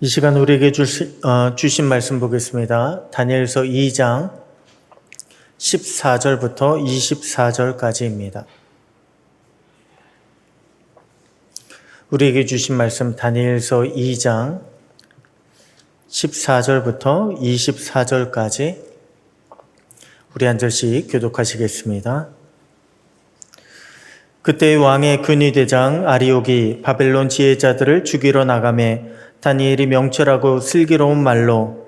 이 시간 우리에게 주시, 어, 주신 말씀 보겠습니다. 다니엘서 2장 14절부터 24절까지입니다. 우리에게 주신 말씀 다니엘서 2장 14절부터 24절까지 우리 한 절씩 교독하시겠습니다. 그때 왕의 근위대장 아리옥이 바벨론 지혜자들을 죽이러 나가매 다니엘이 명철하고 슬기로운 말로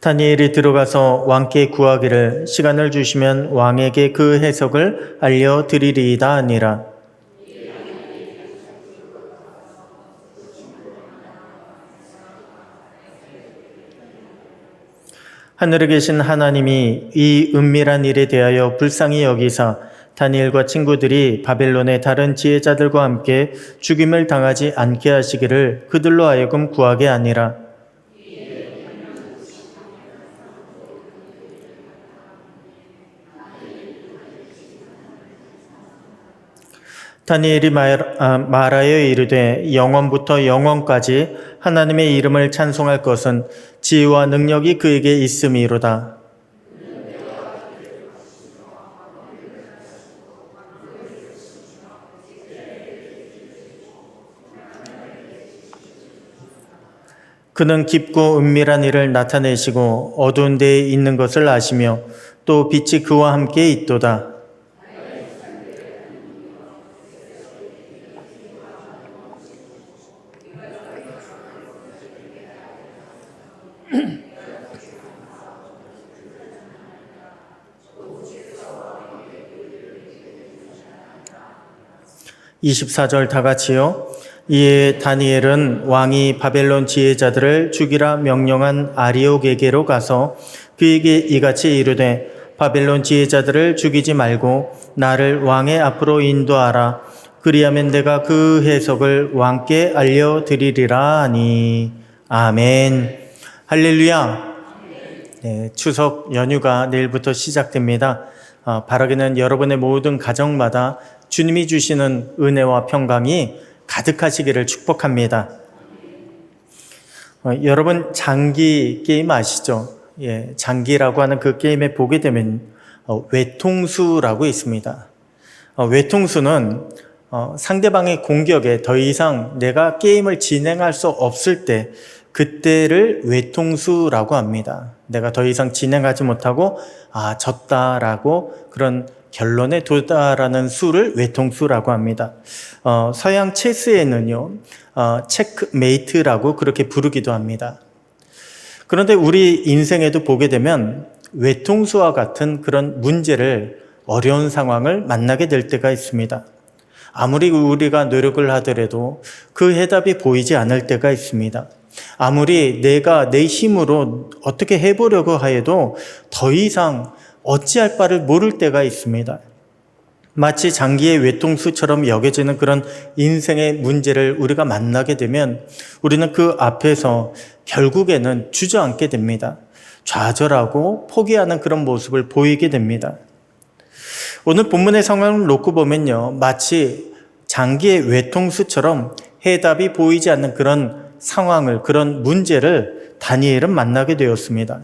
다니엘이 들어가서 왕께 구하기를 시간을 주시면 왕에게 그 해석을 알려드리리이다 아니라 하늘에 계신 하나님이 이 은밀한 일에 대하여 불쌍히 여기사 다니엘과 친구들이 바벨론의 다른 지혜자들과 함께 죽임을 당하지 않게 하시기를 그들로 하여금 구하게 아니라 다니엘이 말, 아, 말하여 이르되 영원부터 영원까지 하나님의 이름을 찬송할 것은 지혜와 능력이 그에게 있음이로다. 그는 깊고 은밀한 일을 나타내시고 어두운 데에 있는 것을 아시며 또 빛이 그와 함께 있도다. 이십사 절다 같이요. 이에 다니엘은 왕이 바벨론 지혜자들을 죽이라 명령한 아리옥에게로 가서 그에게 이같이 이르되 바벨론 지혜자들을 죽이지 말고 나를 왕의 앞으로 인도하라. 그리하면 내가 그 해석을 왕께 알려드리리라 하니. 아멘. 할렐루야. 네, 추석 연휴가 내일부터 시작됩니다. 어, 바라기는 여러분의 모든 가정마다 주님이 주시는 은혜와 평강이 가득하시기를 축복합니다. 어, 여러분 장기 게임 아시죠? 예, 장기라고 하는 그 게임에 보게 되면 어, 외통수라고 있습니다. 어, 외통수는 어, 상대방의 공격에 더 이상 내가 게임을 진행할 수 없을 때 그때를 외통수라고 합니다. 내가 더 이상 진행하지 못하고 아 졌다라고 그런 결론에 도달하는 수를 외통수라고 합니다. 어, 서양 체스에는요 어, 체크메이트라고 그렇게 부르기도 합니다. 그런데 우리 인생에도 보게 되면 외통수와 같은 그런 문제를 어려운 상황을 만나게 될 때가 있습니다. 아무리 우리가 노력을 하더라도 그 해답이 보이지 않을 때가 있습니다. 아무리 내가 내 힘으로 어떻게 해보려고 하여도 더 이상 어찌할 바를 모를 때가 있습니다. 마치 장기의 외통수처럼 여겨지는 그런 인생의 문제를 우리가 만나게 되면 우리는 그 앞에서 결국에는 주저앉게 됩니다. 좌절하고 포기하는 그런 모습을 보이게 됩니다. 오늘 본문의 상황을 놓고 보면요. 마치 장기의 외통수처럼 해답이 보이지 않는 그런 상황을, 그런 문제를 다니엘은 만나게 되었습니다.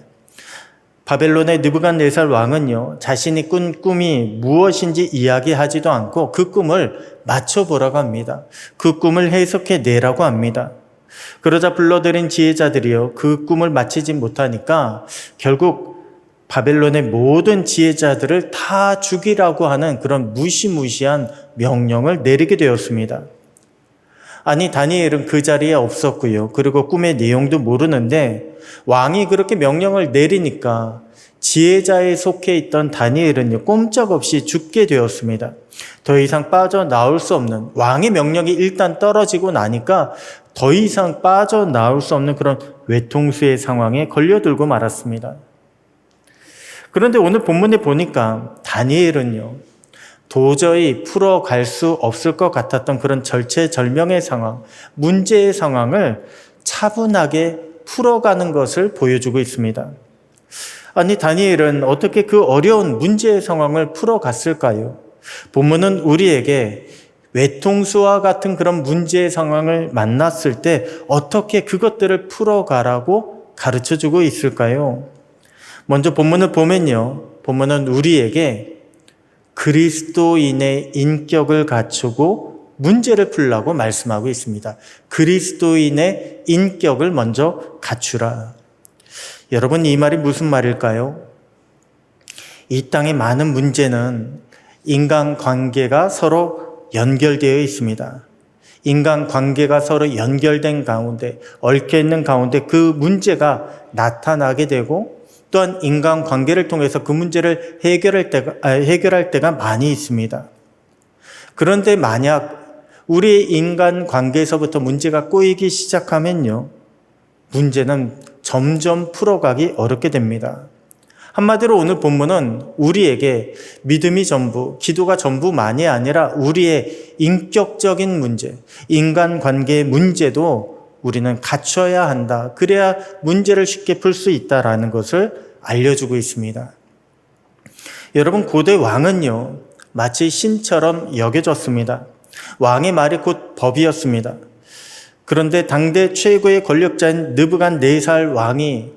바벨론의 느부갓네살 왕은요, 자신이 꾼 꿈이 무엇인지 이야기하지도 않고 그 꿈을 맞춰보라고 합니다. 그 꿈을 해석해 내라고 합니다. 그러자 불러들인 지혜자들이요, 그 꿈을 맞히지 못하니까 결국 바벨론의 모든 지혜자들을 다 죽이라고 하는 그런 무시무시한 명령을 내리게 되었습니다. 아니, 다니엘은 그 자리에 없었고요. 그리고 꿈의 내용도 모르는데 왕이 그렇게 명령을 내리니까 지혜자에 속해 있던 다니엘은요, 꼼짝없이 죽게 되었습니다. 더 이상 빠져나올 수 없는, 왕의 명령이 일단 떨어지고 나니까 더 이상 빠져나올 수 없는 그런 외통수의 상황에 걸려들고 말았습니다. 그런데 오늘 본문에 보니까 다니엘은요, 도저히 풀어갈 수 없을 것 같았던 그런 절체절명의 상황, 문제의 상황을 차분하게 풀어가는 것을 보여주고 있습니다. 아니, 다니엘은 어떻게 그 어려운 문제의 상황을 풀어갔을까요? 본문은 우리에게 외통수와 같은 그런 문제의 상황을 만났을 때 어떻게 그것들을 풀어가라고 가르쳐 주고 있을까요? 먼저 본문을 보면요. 본문은 우리에게 그리스도인의 인격을 갖추고 문제를 풀라고 말씀하고 있습니다. 그리스도인의 인격을 먼저 갖추라. 여러분, 이 말이 무슨 말일까요? 이 땅의 많은 문제는 인간 관계가 서로 연결되어 있습니다. 인간 관계가 서로 연결된 가운데, 얽혀 있는 가운데 그 문제가 나타나게 되고 또한 인간 관계를 통해서 그 문제를 해결할 때가, 아, 해결할 때가 많이 있습니다. 그런데 만약 우리 인간 관계에서부터 문제가 꼬이기 시작하면요. 문제는 점점 풀어가기 어렵게 됩니다. 한마디로 오늘 본문은 우리에게 믿음이 전부, 기도가 전부만이 아니라 우리의 인격적인 문제, 인간 관계의 문제도 우리는 갖춰야 한다. 그래야 문제를 쉽게 풀 수 있다라는 것을 알려주고 있습니다. 여러분, 고대 왕은요, 마치 신처럼 여겨졌습니다. 왕의 말이 곧 법이었습니다. 그런데 당대 최고의 권력자인 느부갓네살 왕이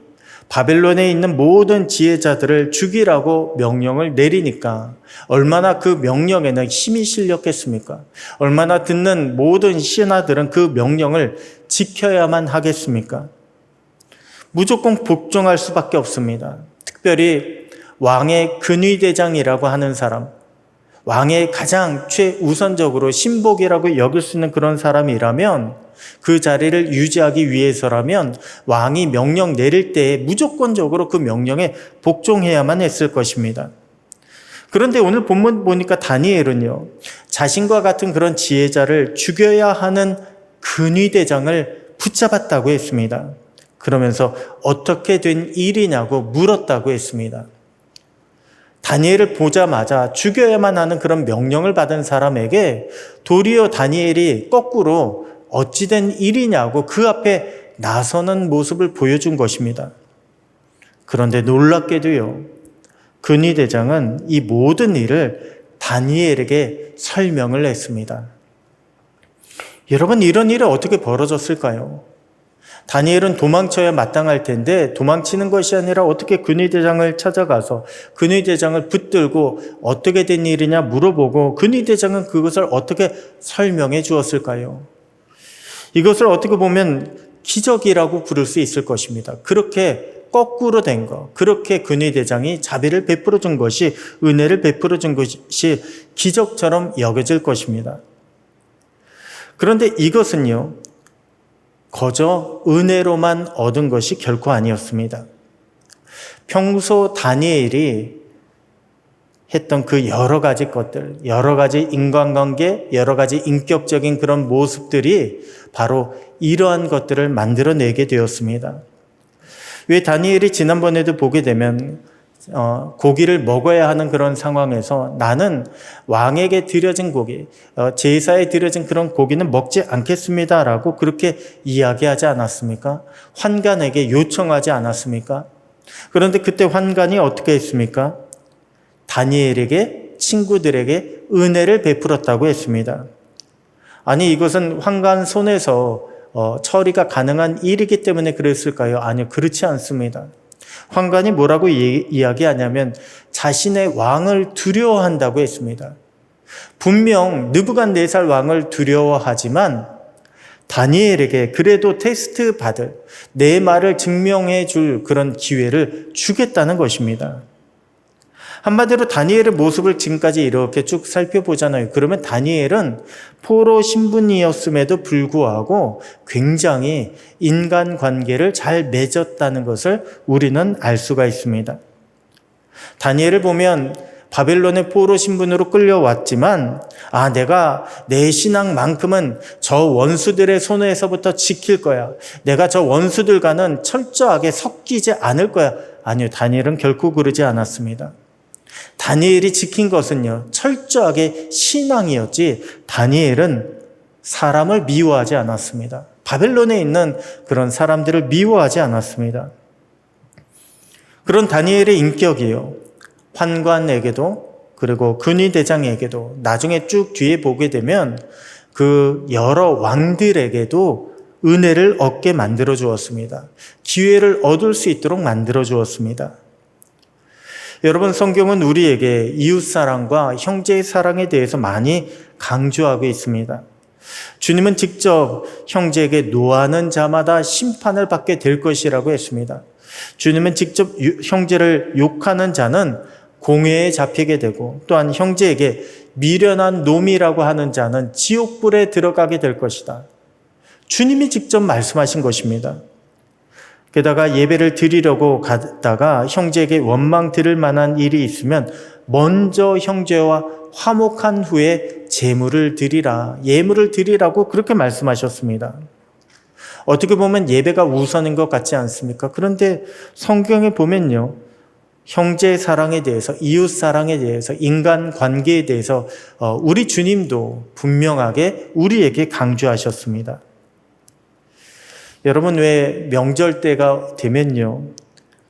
바벨론에 있는 모든 지혜자들을 죽이라고 명령을 내리니까 얼마나 그 명령에는 힘이 실렸겠습니까? 얼마나 듣는 모든 신하들은 그 명령을 지켜야만 하겠습니까? 무조건 복종할 수밖에 없습니다. 특별히 왕의 근위대장이라고 하는 사람, 왕의 가장 최우선적으로 신복이라고 여길 수 있는 그런 사람이라면 그 자리를 유지하기 위해서라면 왕이 명령 내릴 때에 무조건적으로 그 명령에 복종해야만 했을 것입니다. 그런데 오늘 본문 보니까 다니엘은요, 자신과 같은 그런 지혜자를 죽여야 하는 근위대장을 붙잡았다고 했습니다. 그러면서 어떻게 된 일이냐고 물었다고 했습니다. 다니엘을 보자마자 죽여야만 하는 그런 명령을 받은 사람에게 도리어 다니엘이 거꾸로 어찌된 일이냐고 그 앞에 나서는 모습을 보여준 것입니다. 그런데 놀랍게도요, 근위대장은 이 모든 일을 다니엘에게 설명을 했습니다. 여러분, 이런 일이 어떻게 벌어졌을까요? 다니엘은 도망쳐야 마땅할 텐데 도망치는 것이 아니라 어떻게 근위대장을 찾아가서 근위대장을 붙들고 어떻게 된 일이냐 물어보고 근위대장은 그것을 어떻게 설명해 주었을까요? 이것을 어떻게 보면 기적이라고 부를 수 있을 것입니다. 그렇게 거꾸로 된 것, 그렇게 근위대장이 자비를 베풀어 준 것이 은혜를 베풀어 준 것이 기적처럼 여겨질 것입니다. 그런데 이것은요, 거저 은혜로만 얻은 것이 결코 아니었습니다. 평소 다니엘이 했던 그 여러 가지 것들, 여러 가지 인간관계, 여러 가지 인격적인 그런 모습들이 바로 이러한 것들을 만들어내게 되었습니다. 왜 다니엘이 지난번에도 보게 되면 어, 고기를 먹어야 하는 그런 상황에서 나는 왕에게 드려진 고기, 어, 제사에 드려진 그런 고기는 먹지 않겠습니다라고 그렇게 이야기하지 않았습니까? 환관에게 요청하지 않았습니까? 그런데 그때 환관이 어떻게 했습니까? 다니엘에게 친구들에게 은혜를 베풀었다고 했습니다. 아니 이것은 환관 손에서 어, 처리가 가능한 일이기 때문에 그랬을까요? 아니요, 그렇지 않습니다. 황관이 뭐라고 이야기하냐면 자신의 왕을 두려워한다고 했습니다. 분명 느부갓네살 왕을 두려워하지만 다니엘에게 그래도 테스트 받을 내 말을 증명해 줄 그런 기회를 주겠다는 것입니다. 한마디로 다니엘의 모습을 지금까지 이렇게 쭉 살펴보잖아요. 그러면 다니엘은 포로 신분이었음에도 불구하고 굉장히 인간 관계를 잘 맺었다는 것을 우리는 알 수가 있습니다. 다니엘을 보면 바벨론의 포로 신분으로 끌려왔지만, 아, 내가 내 신앙만큼은 저 원수들의 손에서부터 지킬 거야. 내가 저 원수들과는 철저하게 섞이지 않을 거야. 아니요, 다니엘은 결코 그러지 않았습니다. 다니엘이 지킨 것은요, 철저하게 신앙이었지, 다니엘은 사람을 미워하지 않았습니다. 바벨론에 있는 그런 사람들을 미워하지 않았습니다. 그런 다니엘의 인격이요. 환관에게도 그리고 근위대장에게도 나중에 쭉 뒤에 보게 되면 그 여러 왕들에게도 은혜를 얻게 만들어 주었습니다. 기회를 얻을 수 있도록 만들어 주었습니다. 여러분, 성경은 우리에게 이웃 사랑과 형제의 사랑에 대해서 많이 강조하고 있습니다. 주님은 직접 형제에게 노하는 자마다 심판을 받게 될 것이라고 했습니다. 주님은 직접 형제를 욕하는 자는 공회에 잡히게 되고 또한 형제에게 미련한 놈이라고 하는 자는 지옥불에 들어가게 될 것이다. 주님이 직접 말씀하신 것입니다. 게다가 예배를 드리려고 갔다가 형제에게 원망 들을 만한 일이 있으면 먼저 형제와 화목한 후에 제물을 드리라, 예물을 드리라고 그렇게 말씀하셨습니다. 어떻게 보면 예배가 우선인 것 같지 않습니까? 그런데 성경에 보면요. 형제 사랑에 대해서, 이웃 사랑에 대해서, 인간 관계에 대해서 어, 우리 주님도 분명하게 우리에게 강조하셨습니다. 여러분 왜 명절 때가 되면요,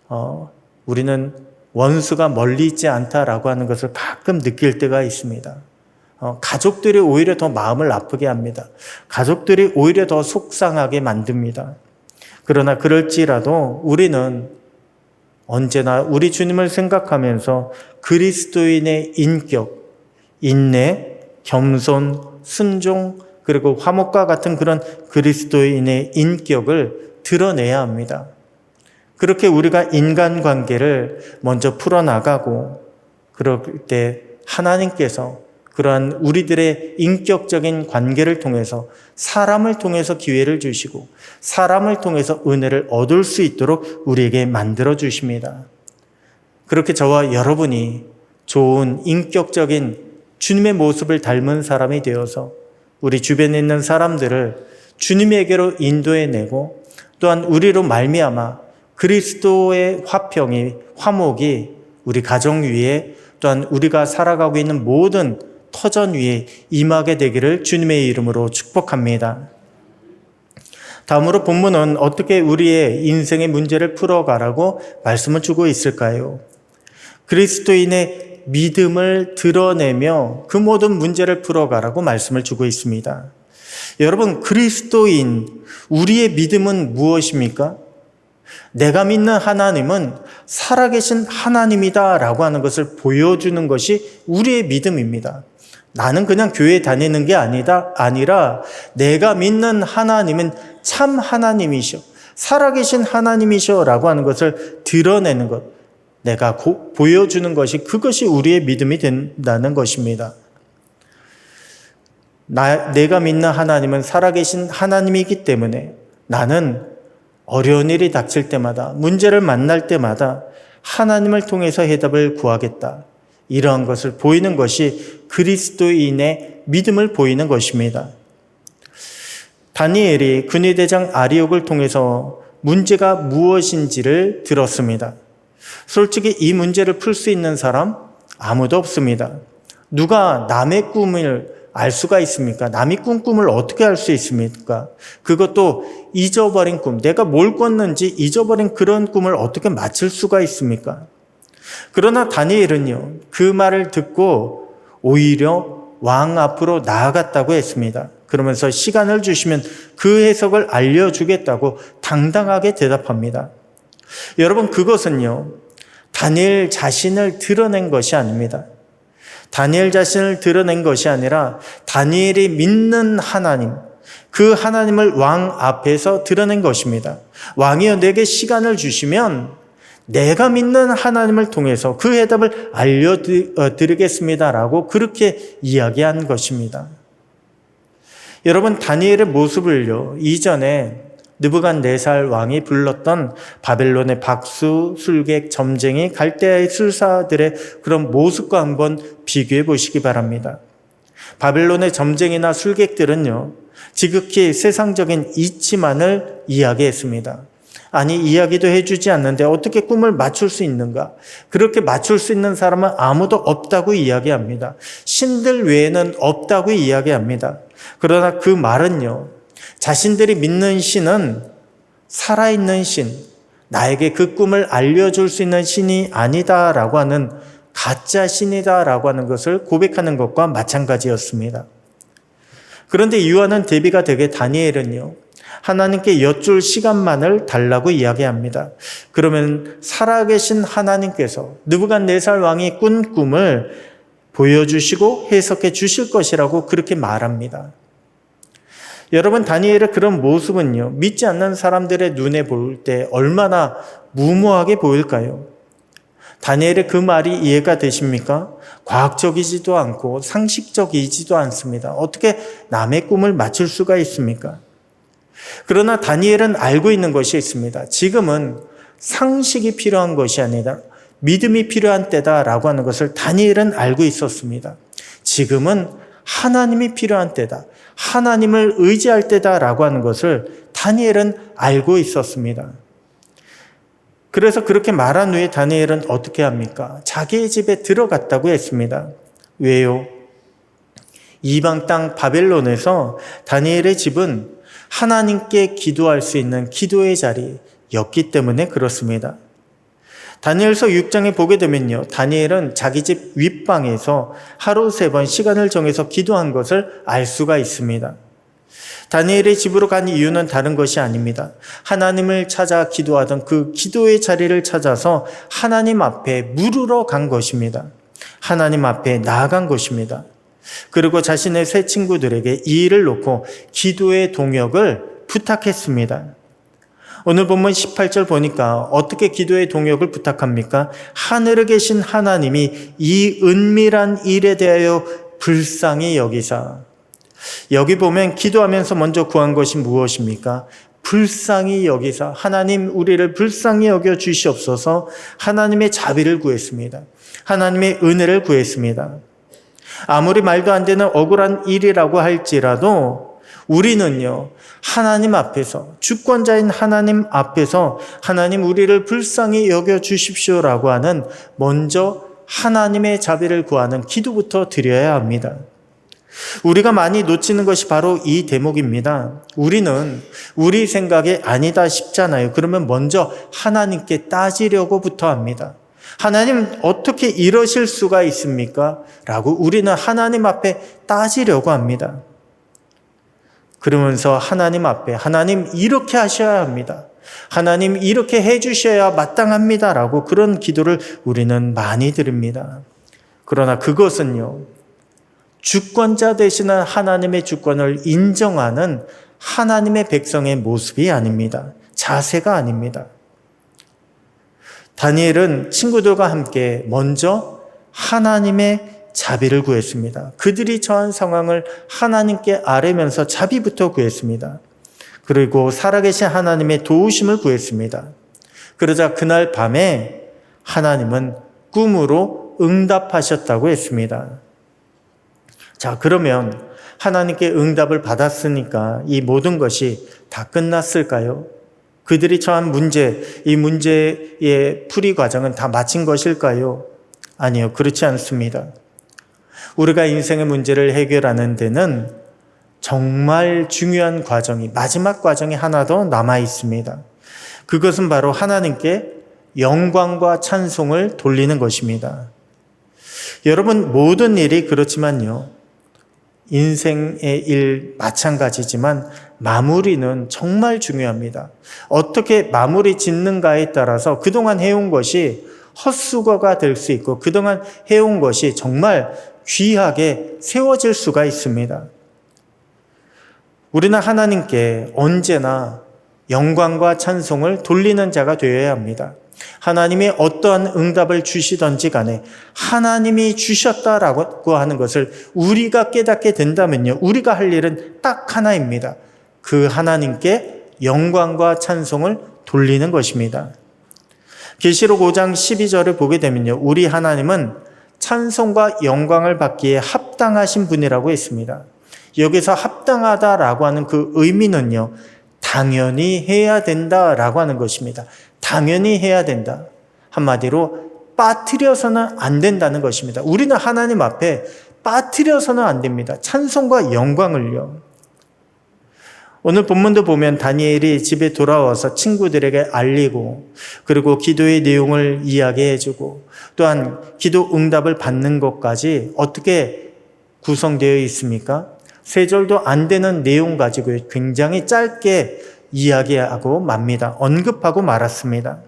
어, 우리는 원수가 멀리 있지 않다라고 하는 것을 가끔 느낄 때가 있습니다. 어, 가족들이 오히려 더 마음을 아프게 합니다. 가족들이 오히려 더 속상하게 만듭니다. 그러나 그럴지라도 우리는 언제나 우리 주님을 생각하면서 그리스도인의 인격, 인내, 겸손, 순종, 그리고 화목과 같은 그런 그리스도인의 인격을 드러내야 합니다. 그렇게 우리가 인간관계를 먼저 풀어나가고 그럴 때 하나님께서 그러한 우리들의 인격적인 관계를 통해서 사람을 통해서 기회를 주시고 사람을 통해서 은혜를 얻을 수 있도록 우리에게 만들어 주십니다. 그렇게 저와 여러분이 좋은 인격적인 주님의 모습을 닮은 사람이 되어서 우리 주변에 있는 사람들을 주님에게로 인도해내고 또한 우리로 말미암아 그리스도의 화평이 화목이 우리 가정 위에 또한 우리가 살아가고 있는 모든 터전 위에 임하게 되기를 주님의 이름으로 축복합니다. 다음으로 본문은 어떻게 우리의 인생의 문제를 풀어가라고 말씀을 주고 있을까요? 그리스도인의 믿음을 드러내며 그 모든 문제를 풀어가라고 말씀을 주고 있습니다. 여러분, 그리스도인, 우리의 믿음은 무엇입니까? 내가 믿는 하나님은 살아계신 하나님이다 라고 하는 것을 보여주는 것이 우리의 믿음입니다. 나는 그냥 교회 다니는 게 아니다, 아니라 내가 믿는 하나님은 참 하나님이셔. 살아계신 하나님이셔 라고 하는 것을 드러내는 것. 내가 고, 보여주는 것이 그것이 우리의 믿음이 된다는 것입니다. 나, 내가 믿는 하나님은 살아계신 하나님이기 때문에 나는 어려운 일이 닥칠 때마다, 문제를 만날 때마다 하나님을 통해서 해답을 구하겠다. 이러한 것을 보이는 것이 그리스도인의 믿음을 보이는 것입니다. 다니엘이 근위대장 아리옥을 통해서 문제가 무엇인지를 들었습니다. 솔직히 이 문제를 풀 수 있는 사람 아무도 없습니다. 누가 남의 꿈을 알 수가 있습니까? 남이 꾼 꿈을 어떻게 알 수 있습니까? 그것도 잊어버린 꿈, 내가 뭘 꿨는지 잊어버린 그런 꿈을 어떻게 맞출 수가 있습니까? 그러나 다니엘은요, 그 말을 듣고 오히려 왕 앞으로 나아갔다고 했습니다. 그러면서 시간을 주시면 그 해석을 알려주겠다고 당당하게 대답합니다. 여러분, 그것은요, 다니엘 자신을 드러낸 것이 아닙니다. 다니엘 자신을 드러낸 것이 아니라 다니엘이 믿는 하나님, 그 하나님을 왕 앞에서 드러낸 것입니다. 왕이여 내게 시간을 주시면 내가 믿는 하나님을 통해서 그 해답을 알려드리겠습니다라고 그렇게 이야기한 것입니다. 여러분, 다니엘의 모습을요, 이전에 느부간네살 왕이 불렀던 바벨론의 박수, 술객, 점쟁이, 갈대아의 술사들의 그런 모습과 한번 비교해 보시기 바랍니다. 바벨론의 점쟁이나 술객들은요, 지극히 세상적인 이치만을 이야기했습니다. 아니, 이야기도 해주지 않는데 어떻게 꿈을 맞출 수 있는가? 그렇게 맞출 수 있는 사람은 아무도 없다고 이야기합니다. 신들 외에는 없다고 이야기합니다. 그러나 그 말은요, 자신들이 믿는 신은 살아있는 신, 나에게 그 꿈을 알려줄 수 있는 신이 아니다라고 하는 가짜 신이다라고 하는 것을 고백하는 것과 마찬가지였습니다. 그런데 이와는 대비가 되게 다니엘은요. 하나님께 여쭐 시간만을 달라고 이야기합니다. 그러면 살아계신 하나님께서 느부갓네살 왕이 꾼 꿈을 보여주시고 해석해 주실 것이라고 그렇게 말합니다. 여러분 다니엘의 그런 모습은요. 믿지 않는 사람들의 눈에 볼때 얼마나 무모하게 보일까요? 다니엘의 그 말이 이해가 되십니까? 과학적이지도 않고 상식적이지도 않습니다. 어떻게 남의 꿈을 맞출 수가 있습니까? 그러나 다니엘은 알고 있는 것이 있습니다. 지금은 상식이 필요한 것이 아니라 믿음이 필요한 때다라고 하는 것을 다니엘은 알고 있었습니다. 지금은 하나님이 필요한 때다. 하나님을 의지할 때다라고 하는 것을 다니엘은 알고 있었습니다. 그래서 그렇게 말한 후에 다니엘은 어떻게 합니까? 자기의 집에 들어갔다고 했습니다. 왜요? 이방 땅 바벨론에서 다니엘의 집은 하나님께 기도할 수 있는 기도의 자리였기 때문에 그렇습니다. 다니엘서 6장에 보게 되면요. 다니엘은 자기 집 윗방에서 하루 세 번 시간을 정해서 기도한 것을 알 수가 있습니다. 다니엘의 집으로 간 이유는 다른 것이 아닙니다. 하나님을 찾아 기도하던 그 기도의 자리를 찾아서 하나님 앞에 물으러 간 것입니다. 하나님 앞에 나아간 것입니다. 그리고 자신의 새 친구들에게 이 일을 놓고 기도의 동역을 부탁했습니다. 오늘 본문 18절 보니까 어떻게 기도의 동역을 부탁합니까? 하늘에 계신 하나님이 이 은밀한 일에 대하여 불쌍히 여기사. 여기 보면 기도하면서 먼저 구한 것이 무엇입니까? 불쌍히 여기사 하나님 우리를 불쌍히 여겨 주시옵소서 하나님의 자비를 구했습니다. 하나님의 은혜를 구했습니다. 아무리 말도 안 되는 억울한 일이라고 할지라도 우리는요, 하나님 앞에서, 주권자인 하나님 앞에서 하나님 우리를 불쌍히 여겨 주십시오라고 하는 먼저 하나님의 자비를 구하는 기도부터 드려야 합니다. 우리가 많이 놓치는 것이 바로 이 대목입니다. 우리는 우리 생각에 아니다 싶잖아요. 그러면 먼저 하나님께 따지려고부터 합니다. 하나님 어떻게 이러실 수가 있습니까? 라고 우리는 하나님 앞에 따지려고 합니다. 그러면서 하나님 앞에 하나님 이렇게 하셔야 합니다. 하나님 이렇게 해 주셔야 마땅합니다. 라고 그런 기도를 우리는 많이 드립니다. 그러나 그것은요, 주권자 되시는 하나님의 주권을 인정하는 하나님의 백성의 모습이 아닙니다. 자세가 아닙니다. 다니엘은 친구들과 함께 먼저 하나님의 자비를 구했습니다. 그들이 처한 상황을 하나님께 아뢰면서 자비부터 구했습니다. 그리고 살아계신 하나님의 도우심을 구했습니다. 그러자 그날 밤에 하나님은 꿈으로 응답하셨다고 했습니다. 자, 그러면 하나님께 응답을 받았으니까 이 모든 것이 다 끝났을까요? 그들이 처한 문제, 이 문제의 풀이 과정은 다 마친 것일까요? 아니요, 그렇지 않습니다. 우리가 인생의 문제를 해결하는 데는 정말 중요한 과정이, 마지막 과정이 하나 더 남아 있습니다. 그것은 바로 하나님께 영광과 찬송을 돌리는 것입니다. 여러분, 모든 일이 그렇지만요. 인생의 일 마찬가지지만 마무리는 정말 중요합니다. 어떻게 마무리 짓는가에 따라서 그동안 해온 것이 헛수고가 될 수 있고 그동안 해온 것이 정말 귀하게 세워질 수가 있습니다. 우리는 하나님께 언제나 영광과 찬송을 돌리는 자가 되어야 합니다. 하나님이 어떠한 응답을 주시던지 간에 하나님이 주셨다라고 하는 것을 우리가 깨닫게 된다면요. 우리가 할 일은 딱 하나입니다. 그 하나님께 영광과 찬송을 돌리는 것입니다. 계시록 5장 12절을 보게 되면요. 우리 하나님은 찬송과 영광을 받기에 합당하신 분이라고 했습니다. 여기서 합당하다라고 하는 그 의미는요. 당연히 해야 된다라고 하는 것입니다. 당연히 해야 된다. 한마디로 빠뜨려서는 안 된다는 것입니다. 우리는 하나님 앞에 빠뜨려서는 안 됩니다. 찬송과 영광을요. 오늘 본문도 보면 다니엘이 집에 돌아와서 친구들에게 알리고 그리고 기도의 내용을 이야기해주고 또한 기도 응답을 받는 것까지 어떻게 구성되어 있습니까? 세 절도 안 되는 내용 가지고 굉장히 짧게 이야기하고 맙니다. 언급하고 말았습니다.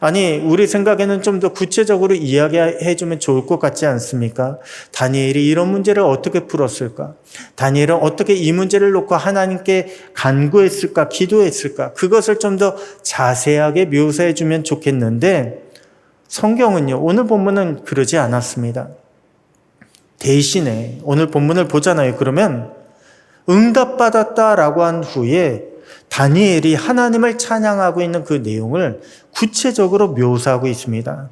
아니, 우리 생각에는 좀 더 구체적으로 이야기해 주면 좋을 것 같지 않습니까? 다니엘이 이런 문제를 어떻게 풀었을까? 다니엘은 어떻게 이 문제를 놓고 하나님께 간구했을까? 기도했을까? 그것을 좀 더 자세하게 묘사해 주면 좋겠는데, 성경은요, 오늘 본문은 그러지 않았습니다. 대신에 오늘 본문을 보잖아요. 그러면 응답받았다라고 한 후에 다니엘이 하나님을 찬양하고 있는 그 내용을 구체적으로 묘사하고 있습니다.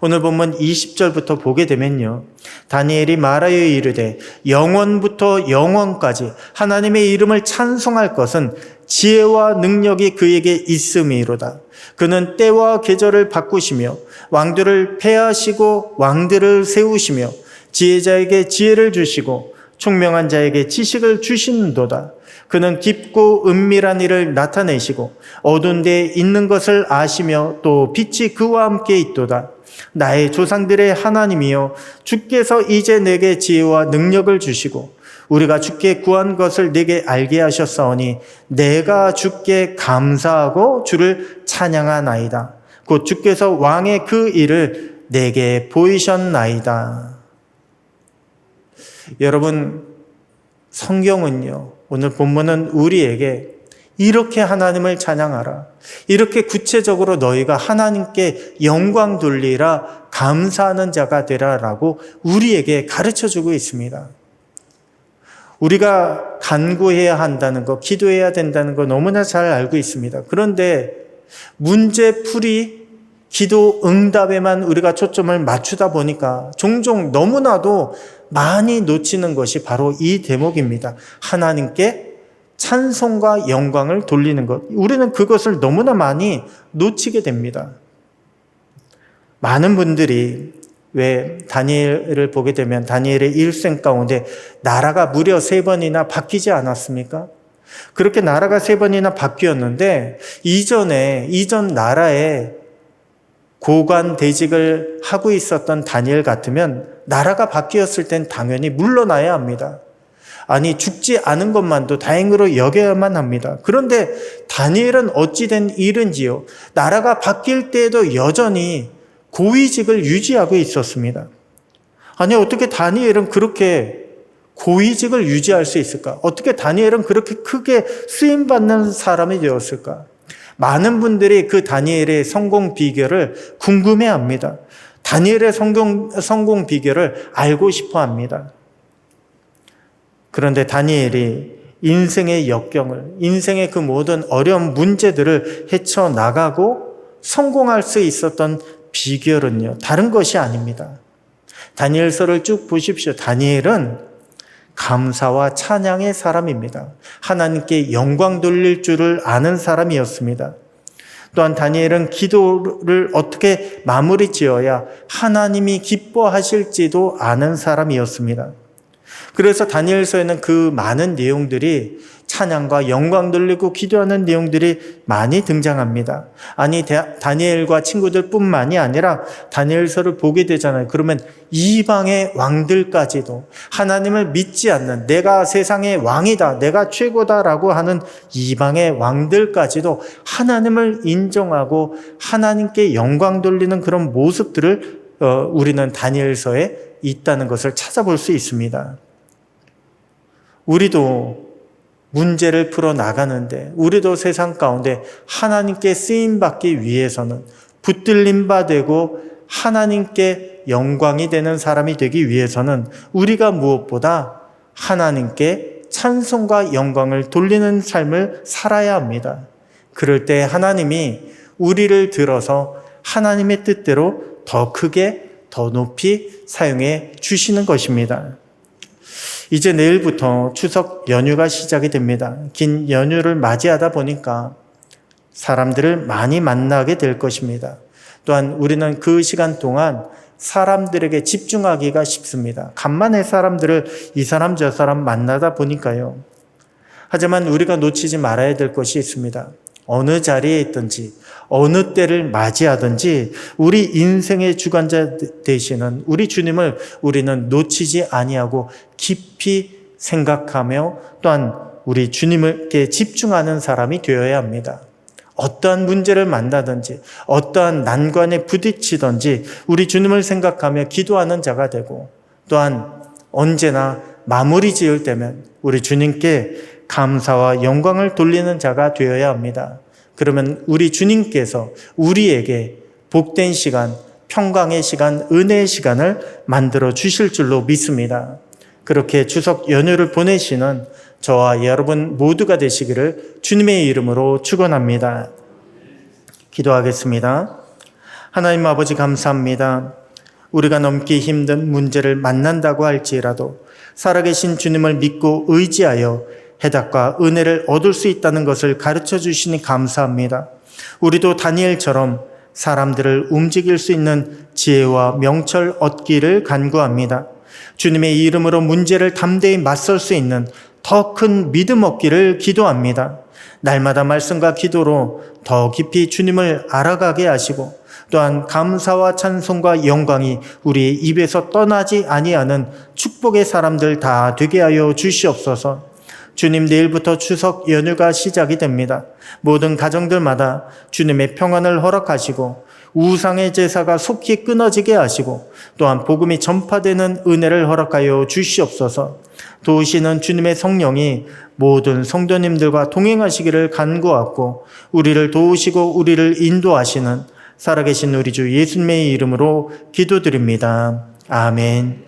오늘 본문 20절부터 보게 되면요. 다니엘이 말하여 이르되 영원부터 영원까지 하나님의 이름을 찬송할 것은 지혜와 능력이 그에게 있음이로다. 그는 때와 계절을 바꾸시며 왕들을 폐하시고 왕들을 세우시며 지혜자에게 지혜를 주시고 총명한 자에게 지식을 주시는도다. 그는 깊고 은밀한 일을 나타내시고 어두운 데에 있는 것을 아시며 또 빛이 그와 함께 있도다. 나의 조상들의 하나님이여 주께서 이제 내게 지혜와 능력을 주시고 우리가 주께 구한 것을 내게 알게 하셨사오니 내가 주께 감사하고 주를 찬양하나이다. 곧 주께서 왕의 그 일을 내게 보이셨나이다. 여러분 성경은요. 오늘 본문은 우리에게 이렇게 하나님을 찬양하라. 이렇게 구체적으로 너희가 하나님께 영광 돌리라 감사하는 자가 되라라고 우리에게 가르쳐 주고 있습니다. 우리가 간구해야 한다는 거, 기도해야 된다는 거 너무나 잘 알고 있습니다. 그런데 문제 풀이 기도 응답에만 우리가 초점을 맞추다 보니까 종종 너무나도 많이 놓치는 것이 바로 이 대목입니다. 하나님께 찬송과 영광을 돌리는 것. 우리는 그것을 너무나 많이 놓치게 됩니다. 많은 분들이 왜 다니엘을 보게 되면 다니엘의 일생 가운데 나라가 무려 세 번이나 바뀌지 않았습니까? 그렇게 나라가 세 번이나 바뀌었는데 이전에 이전 나라에 고관 대직을 하고 있었던 다니엘 같으면 나라가 바뀌었을 땐 당연히 물러나야 합니다. 아니 죽지 않은 것만도 다행으로 여겨야만 합니다. 그런데 다니엘은 어찌된 일은지요. 나라가 바뀔 때에도 여전히 고위직을 유지하고 있었습니다. 아니 어떻게 다니엘은 그렇게 고위직을 유지할 수 있을까? 어떻게 다니엘은 그렇게 크게 쓰임 받는 사람이 되었을까? 많은 분들이 그 다니엘의 성공 비결을 궁금해 합니다. 다니엘의 성공, 성공 비결을 알고 싶어 합니다. 그런데 다니엘이 인생의 역경을, 인생의 그 모든 어려운 문제들을 헤쳐나가고 성공할 수 있었던 비결은요, 다른 것이 아닙니다. 다니엘서를 쭉 보십시오. 다니엘은 감사와 찬양의 사람입니다. 하나님께 영광 돌릴 줄을 아는 사람이었습니다. 또한 다니엘은 기도를 어떻게 마무리 지어야 하나님이 기뻐하실지도 아는 사람이었습니다. 그래서 다니엘서에는 그 많은 내용들이 찬양과 영광 돌리고 기도하는 내용들이 많이 등장합니다. 아니 다니엘과 친구들뿐만이 아니라 다니엘서를 보게 되잖아요. 그러면 이방의 왕들까지도 하나님을 믿지 않는 내가 세상의 왕이다, 내가 최고다라고 하는 이방의 왕들까지도 하나님을 인정하고 하나님께 영광 돌리는 그런 모습들을 어, 우리는 다니엘서에 있다는 것을 찾아볼 수 있습니다. 우리도 문제를 풀어 나가는데 우리도 세상 가운데 하나님께 쓰임 받기 위해서는 붙들림 바 되고 하나님께 영광이 되는 사람이 되기 위해서는 우리가 무엇보다 하나님께 찬송과 영광을 돌리는 삶을 살아야 합니다. 그럴 때 하나님이 우리를 들어서 하나님의 뜻대로 더 크게 더 높이 사용해 주시는 것입니다. 이제 내일부터 추석 연휴가 시작이 됩니다. 긴 연휴를 맞이하다 보니까 사람들을 많이 만나게 될 것입니다. 또한 우리는 그 시간 동안 사람들에게 집중하기가 쉽습니다. 간만에 사람들을 이 사람 저 사람 만나다 보니까요. 하지만 우리가 놓치지 말아야 될 것이 있습니다. 어느 자리에 있든지 어느 때를 맞이하든지 우리 인생의 주관자 되시는 우리 주님을 우리는 놓치지 아니하고 깊이 생각하며 또한 우리 주님께 집중하는 사람이 되어야 합니다. 어떠한 문제를 만나든지 어떠한 난관에 부딪히든지 우리 주님을 생각하며 기도하는 자가 되고 또한 언제나 마무리 지을 때면 우리 주님께 감사와 영광을 돌리는 자가 되어야 합니다. 그러면 우리 주님께서 우리에게 복된 시간, 평강의 시간, 은혜의 시간을 만들어 주실 줄로 믿습니다. 그렇게 추석 연휴를 보내시는 저와 여러분 모두가 되시기를 주님의 이름으로 축원합니다. 기도하겠습니다. 하나님 아버지 감사합니다. 우리가 넘기 힘든 문제를 만난다고 할지라도 살아계신 주님을 믿고 의지하여 해답과 은혜를 얻을 수 있다는 것을 가르쳐 주시니 감사합니다. 우리도 다니엘처럼 사람들을 움직일 수 있는 지혜와 명철 얻기를 간구합니다. 주님의 이름으로 문제를 담대히 맞설 수 있는 더 큰 믿음 얻기를 기도합니다. 날마다 말씀과 기도로 더 깊이 주님을 알아가게 하시고 또한 감사와 찬송과 영광이 우리의 입에서 떠나지 아니하는 축복의 사람들 다 되게 하여 주시옵소서. 주님 내일부터 추석 연휴가 시작이 됩니다. 모든 가정들마다 주님의 평안을 허락하시고 우상의 제사가 속히 끊어지게 하시고 또한 복음이 전파되는 은혜를 허락하여 주시옵소서. 도우시는 주님의 성령이 모든 성도님들과 동행하시기를 간구하고 우리를 도우시고 우리를 인도하시는 살아계신 우리 주 예수님의 이름으로 기도드립니다. 아멘.